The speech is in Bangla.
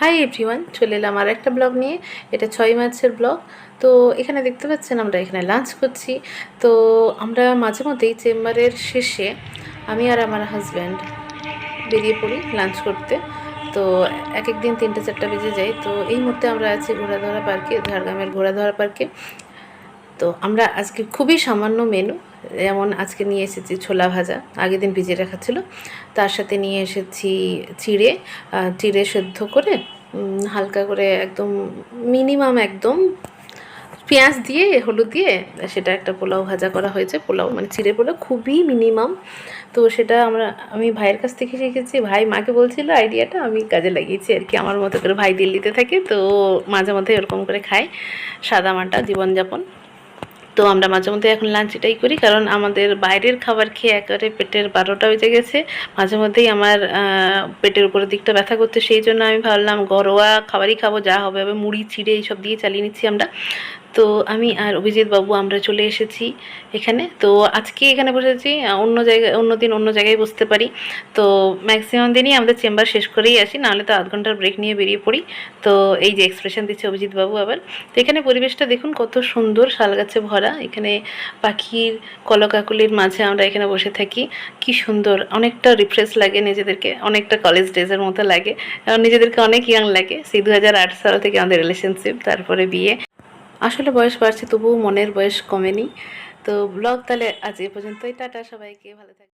হাই এভরিওয়ান চলে এলাম আর একটা ব্লগ নিয়ে। এটা ছয় মার্চের ব্লগ। তো এখানে দেখতে পাচ্ছেন আমরা এখানে লাঞ্চ করছি। তো আমরা মাঝে মধ্যেই চেম্বারের শেষে আমি আর আমার হাজব্যান্ড বেরিয়ে পড়ি লাঞ্চ করতে। তো এক একদিন তিনটে চারটা বেজে যায়। তো এই মুহূর্তে আমরা আছি ঘোড়াধরা পার্কে ঝাড়গ্রামের ঘোড়াধরা পার্কে তো আমরা আজকে খুবই সামান্য মেনু যেমন আজকে নিয়ে এসেছি ছোলা ভাজা আগের দিন ভিজিয়ে রাখা ছিল। তার সাথে নিয়ে এসেছি চিড়ে চিড়ে সেদ্ধ করে হালকা করে একদম মিনিমাম একদম পেঁয়াজ দিয়ে, হলুদ দিয়ে, সেটা একটা পোলাও ভাজা করা হয়েছে। পোলাও মানে চিড়ে পোলাও খুবই মিনিমাম তো সেটা আমরা, আমি ভাইয়ের কাছ থেকে শিখেছি। ভাই মাকে বলছিল আইডিয়াটা আমি কাজে লাগিয়েছি আর কি। আমার মতো করে ভাই দিল্লিতে থাকে, তো মাঝে মধ্যে এরকম করে খায়। সাদা মাটা, জীবনযাপন। তো আমরা মাঝে মধ্যে এখন লাঞ্চ এটাই করি, কারণ আমাদের বাইরের খাবার খেয়ে একেবারে পেটের বারোটা বেজে গেছে। মাঝে মধ্যেই আমার পেটের উপরের দিকটা ব্যথা করতে সেই জন্য আমি ভাবলাম ঘরোয়া খাবারই খাব, যা হবে হবে, মুড়ি চিড়ে এইসব দিয়ে চালিয়ে নিচ্ছি আমরা। তো আমি আর অভিজিৎ বাবু আমরা চলে এসেছি এখানে। তো আজকে এখানে বসেছি, অন্য জায়গায়, অন্য দিন অন্য জায়গায় বসতে পারি। তো ম্যাক্সিমাম দিনই আমাদের চেম্বার শেষ করেই আসি, নাহলে তো আধ ঘণ্টার ব্রেক নিয়ে বেরিয়ে পড়ি। তো এই যে এক্সপ্রেশন দিচ্ছে অভিজিৎ বাবু আবার। তো এখানে পরিবেশটা দেখুন কত সুন্দর, শাল গাছে ভরা। এখানে পাখির কলকাকুলির মাঝে আমরা এখানে বসে থাকি। কি সুন্দর, অনেকটা রিফ্রেশ লাগে নিজেদেরকে, অনেকটা কলেজ ডেজের মতো লাগে। কারণ নিজেদেরকে অনেক ইয়াং লাগে। সেই দু হাজার আট সাল থেকে আমাদের রিলেশনশিপ তারপরে বিয়ে। আসলে বয়স বাড়ছে, তবুও মনের বয়স কমেনি। তো ব্লগ তাহলে আজ এ পর্যন্তই। টাটা সবাইকে, ভালো থাকে